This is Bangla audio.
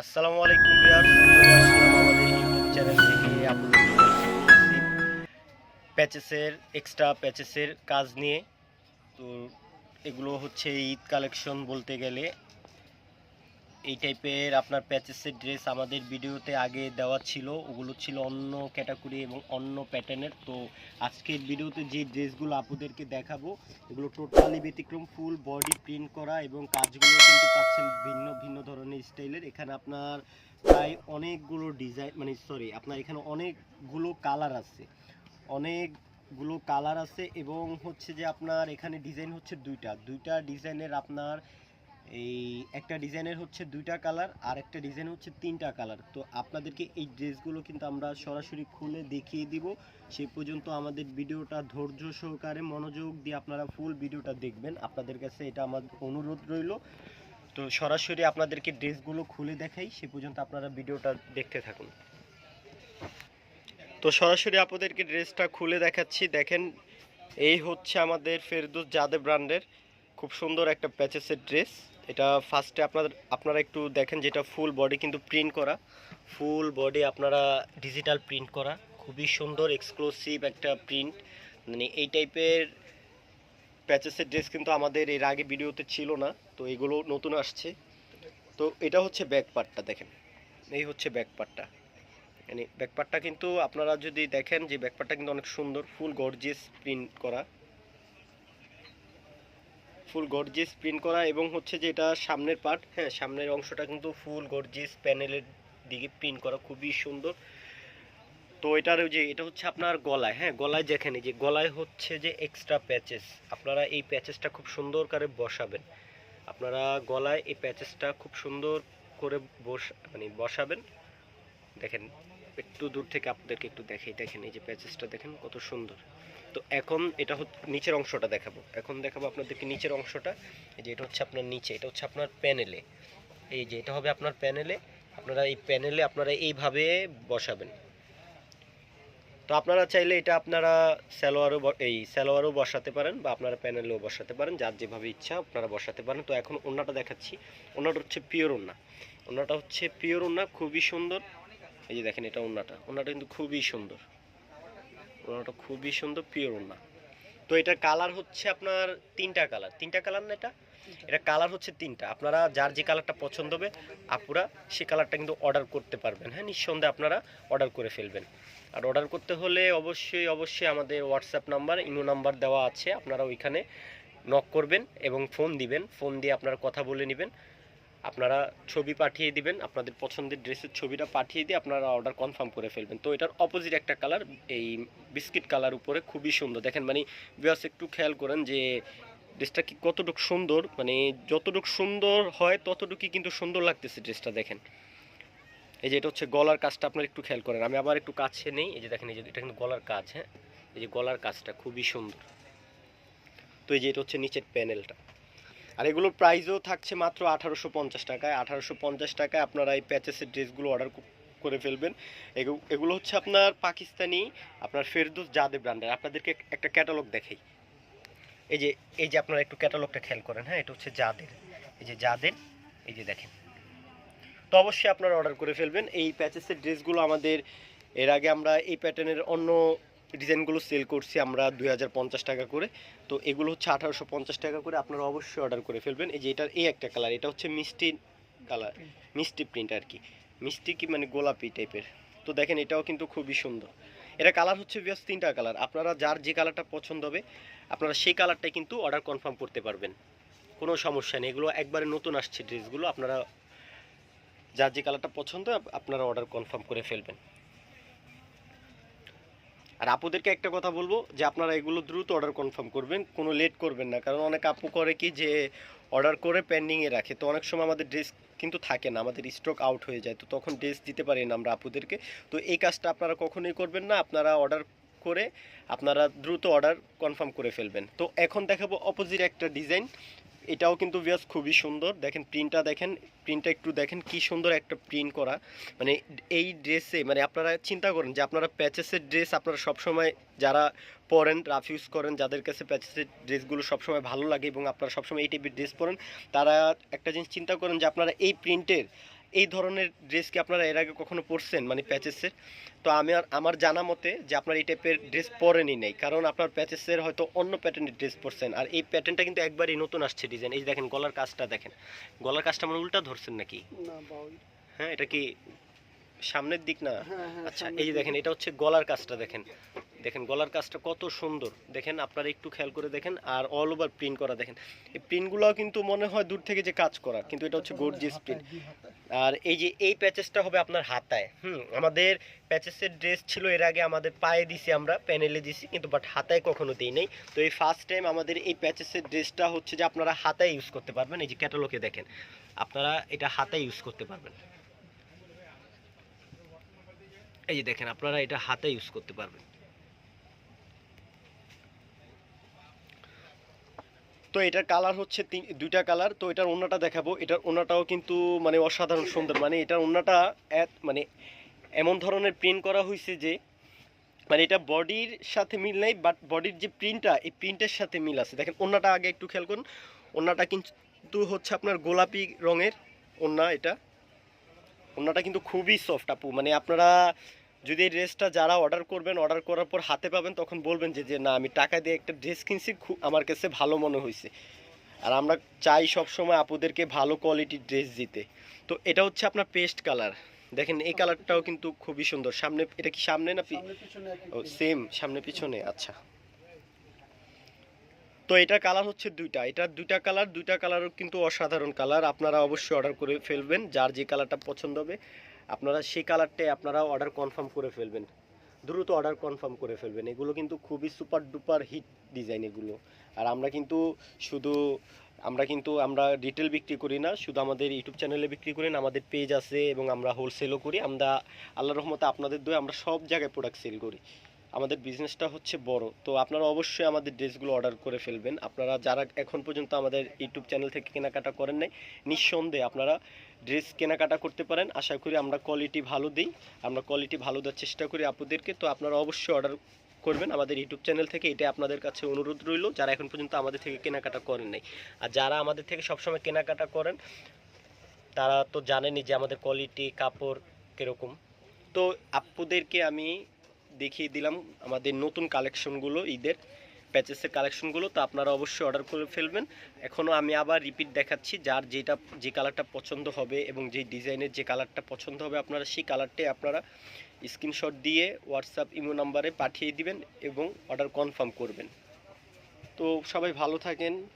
আসসালামু আলাইকুম ইউটিউব চ্যানেল থেকে আপনাদের প্যাচেসের এক্সট্রা প্যাচেসের কাজ নিয়ে। তো এগুলো হচ্ছে ঈদ কালেকশন বলতে গেলে। এই টাইপের আপনার প্যাচেসের ড্রেস আমাদের ভিডিওতে আগে দেওয়া ছিল। ওগুলো ছিল অন্য ক্যাটাগরি এবং অন্য প্যাটার্নের তো আজকের ভিডিওতে যে ড্রেসগুলো আপুদেরকে দেখাবো, এগুলো টোটালি ব্যতিক্রম ফুল বডি প্রিন্ট করা এবং কাজগুলো কিন্তু পাচ্ছেন ভিন্ন ভিন্ন ধরনের স্টাইলের এখানে আপনার প্রায় অনেকগুলো ডিজাইন মানে সরি আপনার এখানে অনেকগুলো কালার আছে। অনেকগুলো কালার আছে এবং হচ্ছে যে আপনার এখানে ডিজাইন হচ্ছে দুইটা। দুইটা ডিজাইনের আপনার এই একটা ডিজাইনের হচ্ছে দুইটা কালার, আর একটা ডিজাইন হচ্ছে তিনটা কালার। তো আপনাদেরকে এই ড্রেসগুলো কিন্তু আমরা সরাসরি খুলে দেখিয়ে দিব। সেই পর্যন্ত আমাদের ভিডিওটা ধৈর্য সহকারে মনোযোগ দিয়ে আপনারা ফুল ভিডিওটা দেখবেন। আপনাদের কাছে এটা আমার অনুরোধ রইল। তো সরাসরি আপনাদেরকে ড্রেসগুলো খুলে দেখাই। সে পর্যন্ত আপনারা ভিডিওটা দেখতে থাকুন। তো সরাসরি আপনাদেরকে ড্রেসটা খুলে দেখাচ্ছি। দেখেন, এই হচ্ছে আমাদের ফেরদৌস জাদে ব্র্যান্ডের খুব সুন্দর একটা প্যাচেসের ড্রেস এটা ফার্স্টে আপনাদের, আপনারা একটু দেখেন যেটা ফুল বডি কিন্তু প্রিন্ট করা। ফুল বডি আপনারা ডিজিটাল প্রিন্ট করা। খুবই সুন্দর এক্সক্লুসিভ একটা প্রিন্ট মানে এই টাইপের প্যাচেসের ড্রেস কিন্তু আমাদের এর আগে ভিডিওতে ছিল না, তো এগুলো নতুন আসছে। তো এটা হচ্ছে ব্যাক পার্টটা দেখেন। এই হচ্ছে ব্যাক পার্টটা মানে ব্যাক পার্টটা কিন্তু আপনারা যদি দেখেন যে ব্যাক পার্টটা কিন্তু অনেক সুন্দর ফুল গর্জিয়াস প্রিন্ট করা। ফুল গর্জিয়াস প্রিন্ট করা এবং হচ্ছে যে এটা সামনের পার্ট হ্যাঁ সামনের অংশটা কিন্তু ফুল গর্জিয়াস প্যানেলের দিকে প্রিন্ট করা, খুবই সুন্দর। তো এটার যে, এটা হচ্ছে আপনার গলায় হ্যাঁ গলায় যেখানে যে, গলায় হচ্ছে যে এক্সট্রা প্যাচেস আপনারা এই প্যাচেসটা খুব সুন্দর করে বসাবেন। আপনারা গলায় এই প্যাচেসটা খুব সুন্দর করে বস মানে বসাবেন। দেখেন একটু দূর থেকে আপনাদেরকে একটু দেখাই, দেখেন এই যে প্যাচেসটা দেখেন কত সুন্দর। তো এখন এটা হচ্ছে নিচের অংশটা দেখাবো। এখন দেখাবো আপনাদেরকে নিচের অংশটা, এই যে এটা হচ্ছে আপনার নিচে, এটা হচ্ছে আপনার প্যানেলে। এই যে এটা হবে আপনার প্যানেলে, আপনারা এই প্যানেলে আপনারা এইভাবে বসাবেন। তো আপনারা চাইলে এটা আপনারা স্যালোয়ারও এই স্যালোয়ারও বসাতে পারেন বা আপনারা প্যানেলেও বসাতে পারেন, যার যেভাবে ইচ্ছা আপনারা বসাতে পারেন। তো এখন ওন্নাটা দেখাচ্ছি ওন্নাটা হচ্ছে পিওর ওন্না ওন্নাটা হচ্ছে পিওর ওন্না খুবই সুন্দর। এই যে দেখেন এটা ওন্নাটা ওন্নাটা কিন্তু খুবই সুন্দর। ওন্নাটা খুবই সুন্দর পিওর ওন্না তো এটার কালার হচ্ছে আপনার তিনটা কালার তিনটা কালার না এটা? এটা কালার হচ্ছে তিনটা। আপনারা যার যে কালারটা পছন্দ হবে আপুরা সে কালারটা কিন্তু অর্ডার করতে পারবেন। হ্যাঁ নিঃসন্দেহে আপনারা অর্ডার করে ফেলবেন। আর অর্ডার করতে হলে অবশ্যই অবশ্যই আমাদের হোয়াটসঅ্যাপ নাম্বার ইমো নাম্বার দেওয়া আছে। আপনারা ওইখানে নক করবেন এবং ফোন দিবেন। ফোন দিয়ে আপনারা কথা বলে নেবেন। আপনারা ছবি পাঠিয়ে দিবেন, আপনাদের পছন্দের ড্রেসের ছবিটা পাঠিয়ে দিয়ে আপনারা অর্ডার কনফার্ম করে ফেলবেন। তো এটার অপোজিট একটা কালার এই বিস্কিট কালার উপরে খুবই সুন্দর। দেখেন মানে বিয়াস একটু খেয়াল করেন যে ড্রেসটা কি কতটুকু সুন্দর মানে যতটুকু সুন্দর হয় ততটুকুই কিন্তু সুন্দর লাগতেছে ড্রেসটা দেখেন। এই যে এটা হচ্ছে গলার কাজটা, আপনারা একটু খেয়াল করেন। আমি আবার একটু কাছে নেই, এই যে দেখেন, এই যে এটা কিন্তু গলার কাজ হ্যাঁ? এই যে গলার কাজটা খুবই সুন্দর। তো এই যে এটা হচ্ছে নিচের প্যানেলটা আর এগুলোর প্রাইসও থাকছে মাত্র আঠারোশো পঞ্চাশ টাকায়। আঠারোশো পঞ্চাশ টাকায় আপনারা এই প্যাচেসের ড্রেসগুলো অর্ডার করে ফেলবেন। এগু- এগুলো হচ্ছে আপনার পাকিস্তানি, আপনার ফেরদৌস জাদে ব্র্যান্ডের আপনাদেরকে একটা ক্যাটালগ দেখাই। এই যে এই যে আপনারা একটু ক্যাটালগটা খেয়াল করেন হ্যাঁ? এটা হচ্ছে জাদের এই যে জাদের এই যে দেখেন। তো অবশ্যই আপনারা অর্ডার করে ফেলবেন। এই প্যাচেসের ড্রেসগুলো আমাদের, এর আগে আমরা এই প্যাটার্নের অন্য ডিজাইনগুলো সেল করছি আমরা দুই হাজার পঞ্চাশ টাকা করে। তো এগুলো হচ্ছে আঠারোশো পঞ্চাশ টাকা করে আপনারা অবশ্যই অর্ডার করে ফেলবেন। এই যে এটার এই একটা কালার এটা হচ্ছে মিষ্টি কালার মিষ্টি প্রিন্ট আর কি। মিষ্টি কি মানে গোলাপি টাইপের তো দেখেন এটাও কিন্তু খুবই সুন্দর। এটা কালার হচ্ছে বিয়াস তিনটা কালার আপনারা যার যে কালারটা পছন্দ হবে, আপনারা সেই কালারটাই কিন্তু অর্ডার কনফার্ম করতে পারবেন। কোনো সমস্যা নেই। এগুলো একবারে নতুন আসছে ড্রেসগুলো আপনারা যার যে কালারটা পছন্দ, আপনারা অর্ডার কনফার্ম করে ফেলবেন। আর আপুদেরকে একটা কথা বলব যে আপনারা এগুলো দ্রুত অর্ডার কনফার্ম করবেন, কোনো লেট করবেন না। কারণ অনেক আপু করে কি যে অর্ডার করে পেন্ডিংয়ে রাখে। তো অনেক সময় আমাদের ড্রেস কিন্তু থাকে না, আমাদের স্টক আউট হয়ে যায়। তো তখন ড্রেস দিতে পারি না আমরা আপুদেরকে। তো এই কাজটা আপনারা কখনোই করবেন না। আপনারা অর্ডার করে আপনারা দ্রুত অর্ডার কনফার্ম করে ফেলবেন। তো এখন দেখাবো অপোজিট একটা ডিজাইন এটাও কিন্তু ভিয়াস খুবই সুন্দর। দেখেন প্রিন্টটা দেখেন প্রিন্টটা একটু দেখেন কি সুন্দর একটা প্রিন্ট করা। মানে এই ড্রেসে মানে আপনারা চিন্তা করেন যে আপনারা প্যাচেসের ড্রেস আপনারা সবসময় যারা পরেন রাফ ইউজ করেন, যাদের কাছে প্যাচেসের ড্রেসগুলো সবসময় ভালো লাগে এবং আপনারা সবসময় এই টাইপের ড্রেস পরেন, তারা একটা জিনিস চিন্তা করেন যে আপনারা এই প্রিন্টের এই ধরনের ড্রেস কি আপনারা এর আগে কখনো পরছেন? মানে প্যাচেসের তো আমি আমার জানা মতে যে আপনার এই টাইপের ড্রেস পরেনি নেই। কারণ আপনার প্যাচেসের হয়তো অন্য প্যাটার্নের ড্রেস পরছেন। আর এই প্যাটার্নটা কিন্তু একবারই নতুন আসছে ডিজাইন এই দেখেন গলার কাজটা দেখেন। গলার কাজটা মানে উল্টা ধরছেন নাকি? হ্যাঁ এটা কি সামনের দিক না? হ্যাঁ হ্যাঁ আচ্ছা এই যে দেখেন এটা হচ্ছে গলার কাজটা দেখেন। দেখেন গলার কাজটা কত সুন্দর। দেখেন আপনারা একটু খেয়াল করে দেখেন আর অল ওভার প্রিন্ট করা দেখেন। এই প্রিন্টগুলো কিন্তু মনে হয় দূর থেকে যে কাজ করা কিন্তু এটা হচ্ছে গর্জিয়াস প্রিন্ট। আর এই যে এই প্যাচেসটা হবে আপনার হাতায়, হুম, আমাদের প্যাচেসের ড্রেস ছিল এর আগে আমাদের পায়ে দিছি আমরা প্যানেলে দিছি, কিন্তু বাট হাতায় কখনো দিই নাই। তো এই ফার্স্ট টাইম আমাদের এই প্যাচেসের ড্রেসটা হচ্ছে যে আপনারা হাতায় ইউজ করতে পারবেন, এই যে ক্যাটালগে দেখেন, আপনারা এটা হাতায় ইউজ করতে পারবেন। এই যে দেখেন, আপনারা এটা হাতে ইউজ করতে পারবেন। তো এটার কালার হচ্ছে তিন, দুইটা কালার তো এটার ওন্নাটা দেখাবো। এটার ওন্নাটাও কিন্তু মানে অসাধারণ সুন্দর। মানে এটার ওন্নাটা এত মানে এমন ধরনের প্রিন্ট করা হয়েছে যে মানে এটা বডির সাথে মিল নেই বাট বডির যে প্রিন্টটা এই প্রিন্টের সাথে মিল আছে। দেখেন ওন্নাটা আগে একটু খেয়াল করুন। ওন্নাটা কিন্তু হচ্ছে আপনার গোলাপি রঙের ওন্না এটা। ওন্নাটা কিন্তু খুবই সফট আপু। মানে আপনারা যদি এই ড্রেসটা যারা অর্ডার করবেন অর্ডার করার পর হাতে পাবেন তখন বলবেন যে যে না আমি টাকা দিয়ে একটা ড্রেস কিনছি খুব আমার কাছে ভালো মনে হয়েছে। আর আমরা চাই সবসময় আপুদেরকে ভালো কোয়ালিটির ড্রেস দিতে। তো এটা হচ্ছে আপনার পেস্ট কালার দেখেন এই কালারটাও কিন্তু খুবই সুন্দর। সামনে এটা কি সামনে না সেম সামনে পিছনে আচ্ছা। তো এটার কালার হচ্ছে দুইটা। এটার দুইটা কালার দুইটা কালারও কিন্তু অসাধারণ কালার আপনারা অবশ্যই অর্ডার করে ফেলবেন, যার যে কালারটা পছন্দ হবে, আপনারা সেই কালারটাই আপনারা অর্ডার কনফার্ম করে ফেলবেন। দ্রুত অর্ডার কনফার্ম করে ফেলবেন। এগুলো কিন্তু খুবই সুপার ডুপার হিট ডিজাইন এগুলো। আর আমরা কিন্তু শুধু, আমরা কিন্তু, আমরা রিটেল বিক্রি করি না, শুধু আমাদের ইউটিউব চ্যানেলে বিক্রি করি না আমাদের পেজ আছে এবং আমরা হোলসেলও করি। আমরা আল্লাহ রহমতে আপনাদের দয়ে আমরা সব জায়গায় প্রোডাক্ট সেল করি। আমাদের বিজনেসটা হচ্ছে বড়। তো আপনারা অবশ্যই আমাদের ড্রেসগুলো অর্ডার করে ফেলবেন। আপনারা যারা এখন পর্যন্ত আমাদের ইউটিউব চ্যানেল থেকে কেনাকাটা করেন নাই, নিঃসন্দেহে আপনারা ড্রেস কেনাকাটা করতে পারেন। আশা করি আমরা কোয়ালিটি ভালো দিই। আমরা কোয়ালিটি ভালো দেওয়ার চেষ্টা করি আপুদেরকে। তো আপনারা অবশ্যই অর্ডার করবেন আমাদের ইউটিউব চ্যানেল থেকে। এটা আপনাদের কাছে অনুরোধ রইল, যারা এখন পর্যন্ত আমাদের থেকে কেনাকাটা করেন নাই। আর যারা আমাদের থেকে সবসময় কেনাকাটা করেন, তারা তো জানেনই যে আমাদের কোয়ালিটি কাপড় কীরকম। তো আপুদেরকে আমি দেখিয়ে দিলাম আমাদের নতুন কালেকশনগুলো ঈদের প্যাচেসের কালেকশনগুলো তো আপনারা অবশ্যই অর্ডার করে ফেলবেন। এখনও আমি আবার রিপিট দেখাচ্ছি, যার যেটা, যে কালারটা পছন্দ হবে এবং যে ডিজাইনের যে কালারটা পছন্দ হবে আপনারা, সেই কালারটাই আপনারা স্ক্রিনশট দিয়ে হোয়াটসঅ্যাপ ইমো নাম্বারে পাঠিয়ে দিবেন এবং অর্ডার কনফার্ম করবেন। তো সবাই ভালো থাকেন।